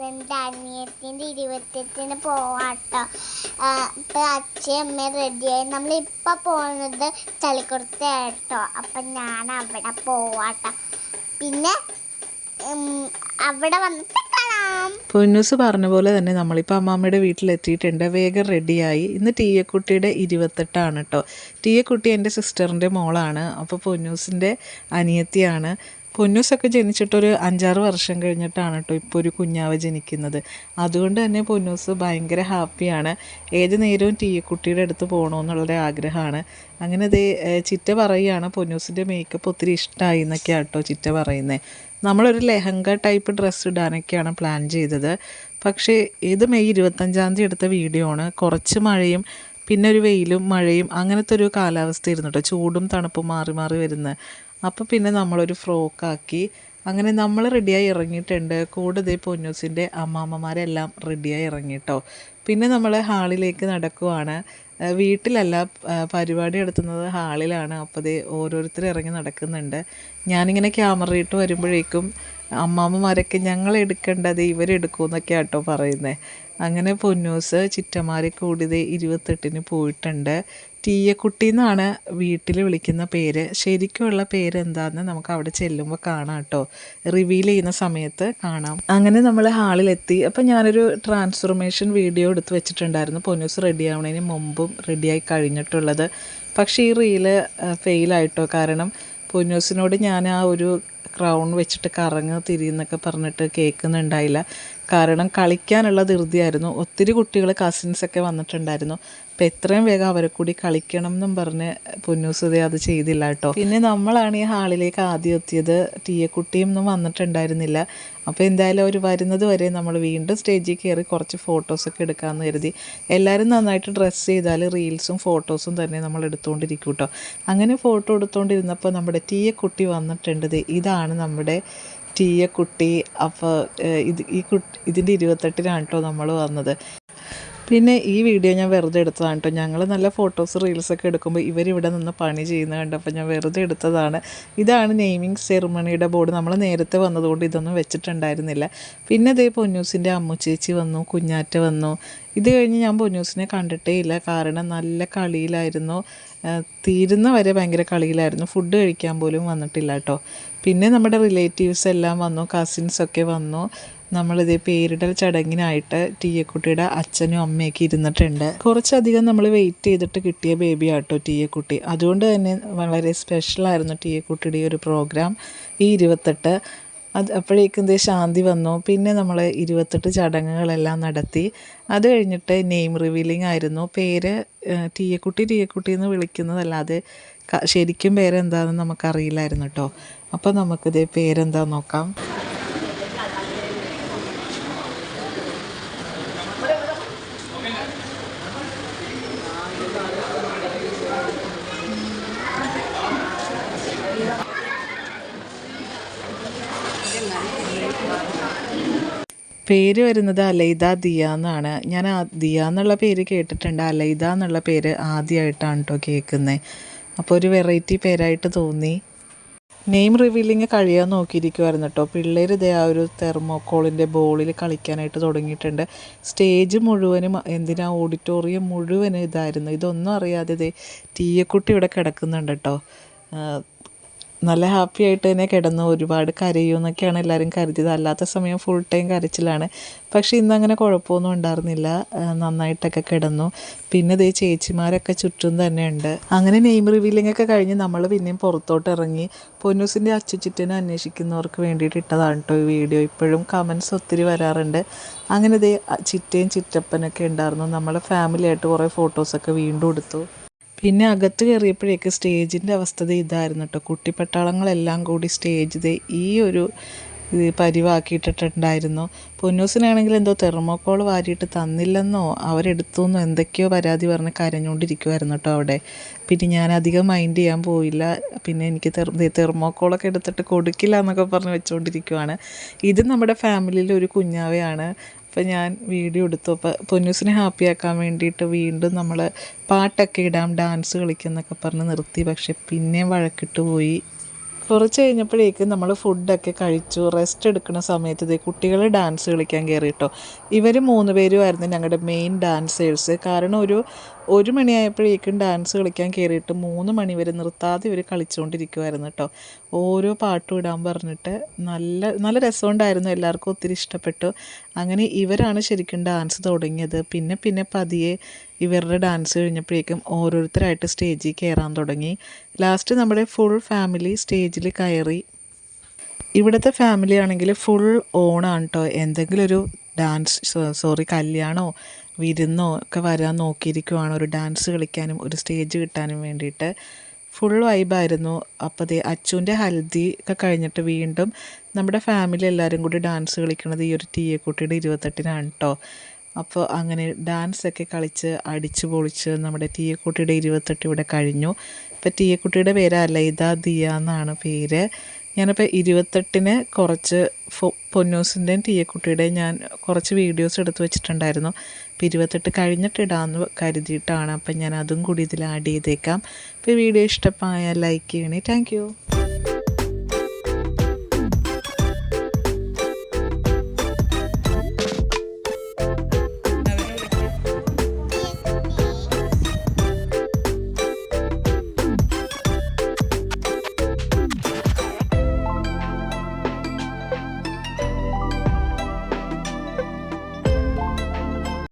പൊന്നൂസിന്റെ അനിയത്തിന്റെ ഇരുപത്തെട്ടിന് പോവാട്ടോ. ഇപ്പം അച്ഛയും അമ്മയും റെഡിയായി. നമ്മളിപ്പോൾ പോകുന്നത് ചളിക്കുറത്തായിട്ടോ അപ്പം ഞാൻ അവിടെ പോവാട്ടോ. പിന്നെ അവിടെ വന്നിട്ട് പൊന്നൂസ് പറഞ്ഞ പോലെ തന്നെ നമ്മളിപ്പോൾ അമ്മാമ്മയുടെ വീട്ടിലെത്തിയിട്ടുണ്ട്. വേഗം റെഡിയായി. ഇന്ന് ടീയക്കുട്ടിയുടെ ഇരുപത്തെട്ടാണ് കേട്ടോ ടീയക്കുട്ടി എന്റെ സിസ്റ്ററിന്റെ മോളാണ്. അപ്പോൾ പൊന്നൂസിന്റെ അനിയത്തിയാണ്. പൊന്നൂസൊക്കെ ജനിച്ചിട്ടൊരു അഞ്ചാറ് വർഷം കഴിഞ്ഞിട്ടാണ് കേട്ടോ ഇപ്പോൾ ഒരു കുഞ്ഞാവ് ജനിക്കുന്നത്. അതുകൊണ്ട് തന്നെ പൊന്നൂസ് ഭയങ്കര ഹാപ്പിയാണ് ഏത് നേരവും കുട്ടിയുടെ അടുത്ത് പോകണമെന്നുള്ളൊരു ആഗ്രഹമാണ്. അങ്ങനെ ദേ ചിറ്റ പറയുകയാണ് പൊന്നൂസിന്റെ മേക്കപ്പ് ഒത്തിരി ഇഷ്ടമായി എന്നൊക്കെയാണ് കേട്ടോ ചിറ്റ പറയുന്നത് നമ്മളൊരു ലെഹങ്ക ടൈപ്പ് ഡ്രസ്സ് ഇടാനൊക്കെയാണ് പ്ലാൻ ചെയ്തത്. പക്ഷേ ഇത് മെയ് ഇരുപത്തഞ്ചാം തീയതി എടുത്ത വീഡിയോ ആണ്. കുറച്ച് മഴയും പിന്നെ ഒരു വെയിലും മഴയും അങ്ങനത്തെ ഒരു കാലാവസ്ഥ ഇരുന്നു കേട്ടോ ചൂടും തണുപ്പും മാറി മാറി വരുന്നത്. അപ്പോൾ പിന്നെ നമ്മളൊരു ഫ്രോക്കാക്കി അങ്ങനെ നമ്മൾ റെഡിയായി ഇറങ്ങിയിട്ടുണ്ട്. കൂടെ പൊന്നൂസിന്റെ അമ്മാമ്മമാരെല്ലാം റെഡിയായി ഇറങ്ങിയിട്ടോ പിന്നെ നമ്മൾ ഹാളിലേക്ക് നടക്കുവാണ്. വീട്ടിലല്ല പരിപാടി നടത്തുന്നത് ഹാളിലാണ് അപ്പോൾ ദേ ഓരോരുത്തർ ഇറങ്ങി നടക്കുന്നുണ്ട്. ഞാനിങ്ങനെ ക്യാമറ ഇട്ട് വരുമ്പോഴേക്കും അമ്മാമ്മമാരൊക്കെ ഞങ്ങൾ എടുക്കേണ്ടത് ഇവരെടുക്കും എന്നൊക്കെ ആട്ടോ പറയുന്നത് അങ്ങനെ പൊന്നൂസ് ചിറ്റമാരി കൂടിയത് ഇരുപത്തെട്ടിന് പോയിട്ടുണ്ട്. തീയക്കുട്ടി എന്നാണ് വീട്ടിൽ വിളിക്കുന്ന പേര്. ശരിക്കുമുള്ള പേര് എന്താണെന്ന് നമുക്ക് അവിടെ ചെല്ലുമ്പോൾ കാണാം കേട്ടോ റിവീൽ ചെയ്യുന്ന സമയത്ത് കാണാം. അങ്ങനെ നമ്മൾ ഹാളിലെത്തി. അപ്പം ഞാനൊരു ട്രാൻസ്ഫോർമേഷൻ വീഡിയോ എടുത്ത് വെച്ചിട്ടുണ്ടായിരുന്നു. പൊന്നൂസ് റെഡി ആവുന്നതിന് മുമ്പും റെഡിയായി കഴിഞ്ഞിട്ടുള്ളത്. പക്ഷേ ഈ റീൽ ഫെയിലായിട്ടോ കാരണം പൊന്നൂസിനോട് ഞാൻ ആ ഒരു ക്രൗൺ വെച്ചിട്ട് കറങ്ങ് തിരിയെന്നൊക്കെ പറഞ്ഞിട്ട് കേൾക്കുന്നുണ്ടായില്ല. കാരണം കളിക്കാനുള്ള ധൃതിയായിരുന്നു. ഒത്തിരി കുട്ടികൾ കസിൻസൊക്കെ വന്നിട്ടുണ്ടായിരുന്നു. അപ്പം എത്രയും വേഗം അവരെ കൂടി കളിക്കണം എന്നും പറഞ്ഞ് പൊന്നൂസുതേ അത് ചെയ്തില്ല കേട്ടോ. പിന്നെ നമ്മളാണ് ഈ ഹാളിലേക്ക് ആദ്യം എത്തിയത്. ടീയക്കുട്ടിയും ഒന്നും വന്നിട്ടുണ്ടായിരുന്നില്ല. അപ്പോൾ എന്തായാലും അവർ വരുന്നത് വരെ നമ്മൾ വീണ്ടും സ്റ്റേജിൽ കയറി കുറച്ച് ഫോട്ടോസൊക്കെ എടുക്കാമെന്ന് കരുതി. എല്ലാവരും നന്നായിട്ട് ഡ്രസ്സ് ചെയ്താൽ റീൽസും ഫോട്ടോസും തന്നെ നമ്മൾ എടുത്തുകൊണ്ടിരിക്കും കേട്ടോ അങ്ങനെ ഫോട്ടോ എടുത്തുകൊണ്ടിരുന്നപ്പോൾ നമ്മുടെ ടീയക്കുട്ടി വന്നിട്ടുണ്ട് ഇതാണ് നമ്മുടെ ടീയക്കുട്ടി അപ്പോൾ ഇത് ഈ കുട്ടി ഇതിന്റെ ഇരുപത്തെട്ടിനാണ് കേട്ടോ നമ്മൾ വന്നത്. പിന്നെ ഈ വീഡിയോ ഞാൻ വെറുതെ എടുത്തതാണ് കേട്ടോ. ഞങ്ങൾ നല്ല ഫോട്ടോസ് റീൽസൊക്കെ എടുക്കുമ്പോൾ ഇവരിവിടെ നിന്ന് പണി ചെയ്യുന്നത് കണ്ടപ്പോൾ ഞാൻ വെറുതെ എടുത്തതാണ്. ഇതാണ് നെയ്മിങ് സെറിമണിയുടെ ബോർഡ് നമ്മൾ നേരത്തെ വന്നതുകൊണ്ട് ഇതൊന്നും വെച്ചിട്ടുണ്ടായിരുന്നില്ല. പിന്നെ ഇതേ പൊന്നൂസിന്റെ അമ്മുച്ചേച്ചി വന്നു കുഞ്ഞാറ്റ വന്നു. ഇത് കഴിഞ്ഞ് ഞാൻ പൊന്നൂസിനെ കണ്ടിട്ടേ ഇല്ല. കാരണം നല്ല കളിയിലായിരുന്നു. തീരുന്ന വരെ ഭയങ്കര കളിയിലായിരുന്നു. ഫുഡ് കഴിക്കാൻ പോലും വന്നിട്ടില്ല കേട്ടോ. പിന്നെ നമ്മുടെ റിലേറ്റീവ്സ് എല്ലാം വന്നു കസിൻസൊക്കെ വന്നു. നമ്മളിത് പേരിടൽ ചടങ്ങിനായിട്ട് ടീയക്കുട്ടിയുടെ അച്ഛനും അമ്മയൊക്കെ ഇരുന്നിട്ടുണ്ട്. കുറച്ചധികം നമ്മൾ വെയിറ്റ് ചെയ്തിട്ട് കിട്ടിയ ബേബി ആട്ടോ ടീയക്കുട്ടി. അതുകൊണ്ട് തന്നെ വളരെ സ്പെഷ്യലായിരുന്നു ടീയക്കുട്ടിയുടെ ഈ ഒരു പ്രോഗ്രാം ഈ ഇരുപത്തെട്ട് അത് അപ്പോഴേക്കും ദേ ശാന്തി വന്നു. പിന്നെ നമ്മൾ ഇരുപത്തെട്ട് ചടങ്ങുകളെല്ലാം നടത്തി. അത് കഴിഞ്ഞിട്ട് നെയിം റിവീലിംഗ് ആയിരുന്നു. പേര് ടീയക്കുട്ടി ടീയക്കുട്ടി എന്ന് വിളിക്കുന്നതല്ലാതെ ശരിക്കും പേരെന്താണെന്ന് നമുക്കറിയില്ലായിരുന്നു കേട്ടോ അപ്പോൾ നമുക്കിത് പേരെന്താ നോക്കാം. പേര് വരുന്നത് അലൈദ ദിയ എന്നാണ്. ഞാൻ ദിയ എന്നുള്ള പേര് കേട്ടിട്ടുണ്ട്. അലൈദ എന്നുള്ള പേര് ആദ്യമായിട്ടാണ് കേട്ടോ കേൾക്കുന്നത് അപ്പോൾ ഒരു വെറൈറ്റി പേരായിട്ട് തോന്നി. നെയിം റിവീലിംഗ് കഴിയാൻ നോക്കിയിരിക്കുമായിരുന്നു കേട്ടോ പിള്ളേർ ഇതേ ആ ഒരു തെർമോക്കോളിന്റെ ബോളിൽ കളിക്കാനായിട്ട് തുടങ്ങിയിട്ടുണ്ട്. സ്റ്റേജ് മുഴുവനും എന്തിനാ ഓഡിറ്റോറിയം മുഴുവനും ഇതായിരുന്നു. ഇതൊന്നും അറിയാതെ ഇതേ തീയക്കുട്ടി ഇവിടെ കിടക്കുന്നുണ്ട് കേട്ടോ നല്ല ഹാപ്പി ആയിട്ട് തന്നെ കിടന്നു ഒരുപാട് കരയുമെന്നൊക്കെയാണ് എല്ലാവരും കരുതിയത്. അല്ലാത്ത സമയം ഫുൾ ടൈം കരച്ചിലാണ്. പക്ഷേ ഇന്നങ്ങനെ കുഴപ്പമൊന്നും ഉണ്ടായിരുന്നില്ല. നന്നായിട്ടൊക്കെ കിടന്നു. പിന്നെ ഇതേ ചേച്ചിമാരൊക്കെ ചുറ്റും തന്നെ ഉണ്ട്. അങ്ങനെ നെയിം റിവീലിംഗ് ഒക്കെ കഴിഞ്ഞ് നമ്മൾ പിന്നെയും പുറത്തോട്ട് ഇറങ്ങി പൊന്നൂസിന്റെ അച്ചുചുറ്റിനെ അന്വേഷിക്കുന്നവർക്ക് വേണ്ടിയിട്ട് ഇട്ടതാണ് കേട്ടോ ഈ വീഡിയോ ഇപ്പോഴും കമൻസ് ഒത്തിരി വരാറുണ്ട്. അങ്ങനെ ഇതേ ചിറ്റയും ചിറ്റപ്പനൊക്കെ ഉണ്ടായിരുന്നു. നമ്മളെ ഫാമിലിയായിട്ട് കുറേ ഫോട്ടോസൊക്കെ വീണ്ടും എടുത്തു. പിന്നെ അകത്ത് കയറിയപ്പോഴേക്ക് സ്റ്റേജിന്റെ അവസ്ഥ ഇതായിരുന്നു കേട്ടോ കുട്ടിപ്പട്ടാളങ്ങളെല്ലാം കൂടി സ്റ്റേജ് ഈ ഒരു പരിവാക്കിയിട്ടിട്ടുണ്ടായിരുന്നു. പൊന്നൂസിനാണെങ്കിൽ എന്തോ തെർമോക്കോൾ വാരിയിട്ട് തന്നില്ലെന്നോ അവരെടുത്തു എന്നോ എന്തൊക്കെയോ പരാതി പറഞ്ഞ് കരഞ്ഞുകൊണ്ടിരിക്കുമായിരുന്നു കേട്ടോ അവിടെ. പിന്നെ ഞാൻ അധികം മൈൻഡ് ചെയ്യാൻ പോയില്ല. പിന്നെ എനിക്ക് തെർമോക്കോളൊക്കെ എടുത്തിട്ട് കൊടുക്കില്ല എന്നൊക്കെ പറഞ്ഞ് വെച്ചുകൊണ്ടിരിക്കുവാണ് ഇത് നമ്മുടെ ഫാമിലിയിലെ ഒരു കുഞ്ഞാവയാണ്. അപ്പോൾ ഞാൻ വീഡിയോ എടുത്തു. അപ്പോൾ പൊന്നൂസിനെ ഹാപ്പിയാക്കാൻ വേണ്ടിയിട്ട് വീണ്ടും നമ്മൾ പാട്ടൊക്കെ ഇടാം ഡാൻസ് കളിക്കുന്നൊക്കെ പറഞ്ഞ് നിർത്തി. പക്ഷെ പിന്നെയും വഴക്കിട്ട് പോയി. കുറച്ച് കഴിഞ്ഞപ്പോഴേക്കും നമ്മൾ ഫുഡൊക്കെ കഴിച്ചു. റെസ്റ്റ് എടുക്കുന്ന സമയത്ത് ഇതേ കുട്ടികൾ ഡാൻസ് കളിക്കാൻ കയറിയിട്ടോ ഇവർ മൂന്ന് പേരുമായിരുന്നു ഞങ്ങളുടെ മെയിൻ ഡാൻസേഴ്സ് കാരണം ഒരു ഒരു മണിയായപ്പോഴേക്കും ഡാൻസ് കളിക്കാൻ കയറിയിട്ട് മൂന്ന് മണി വരെ നിർത്താതെ ഇവർ കളിച്ചുകൊണ്ടിരിക്കുമായിരുന്നു കേട്ടോ ഓരോ പാട്ടും ഇടാൻ പറഞ്ഞിട്ട് നല്ല നല്ല രസമുണ്ടായിരുന്നു. എല്ലാവർക്കും ഒത്തിരി ഇഷ്ടപ്പെട്ടു. അങ്ങനെ ഇവരാണ് ശരിക്കും ഡാൻസ് തുടങ്ങിയത്. പിന്നെ പിന്നെ പതിയെ ഇവരുടെ ഡാൻസ് കഴിഞ്ഞപ്പോഴേക്കും ഓരോരുത്തരായിട്ട് സ്റ്റേജിൽ കയറാൻ തുടങ്ങി. ലാസ്റ്റ് നമ്മുടെ ഫുൾ ഫാമിലി സ്റ്റേജിൽ കയറി. ഇവിടുത്തെ ഫാമിലി ആണെങ്കിൽ ഫുൾ ഓണാണ് കേട്ടോ എന്തെങ്കിലും ഒരു ഡാൻസ് സോറി കല്യാണമോ വിരുന്നോ ഒക്കെ വരാൻ നോക്കിയിരിക്കുവാണ്. ഒരു ഡാൻസ് കളിക്കാനും ഒരു സ്റ്റേജ് കിട്ടാനും വേണ്ടിയിട്ട്. ഫുൾ വൈബായിരുന്നു അപ്പോൾ അതേ അച്ചുവിന്റെ ഹൽദി ഒക്കെ കഴിഞ്ഞിട്ട് വീണ്ടും നമ്മുടെ ഫാമിലി എല്ലാവരും കൂടി ഡാൻസ് കളിക്കുന്നത് ഈ ഒരു തീയക്കുട്ടിയുടെ ഇരുപത്തെട്ടിനാണ് കേട്ടോ അപ്പോൾ അങ്ങനെ ഡാൻസ് ഒക്കെ കളിച്ച് അടിച്ചു പൊളിച്ച് നമ്മുടെ തീയക്കുട്ടിയുടെ ഇരുപത്തെട്ട് ഇവിടെ കഴിഞ്ഞു. ഇപ്പോൾ തീയക്കുട്ടിയുടെ പേര് അലൈദ ദിയ എന്നാണ് പേര്. ഞാനിപ്പോൾ ഇരുപത്തെട്ടിന് കുറച്ച് ഫോ പൊന്നൂസിന്റെയും തീയക്കുട്ടിയുടെയും ഞാൻ കുറച്ച് വീഡിയോസ് എടുത്ത് വെച്ചിട്ടുണ്ടായിരുന്നു. അപ്പോൾ ഇരുപത്തെട്ട് കഴിഞ്ഞിട്ട് ഇടാമെന്ന് കരുതിയിട്ടാണ്. അപ്പം ഞാൻ അതും കൂടി ഇതിൽ ആഡ് ചെയ്തേക്കാം. അപ്പോൾ വീഡിയോ ഇഷ്ടമായാൽ ലൈക്ക് ചെയ്യണേ. താങ്ക്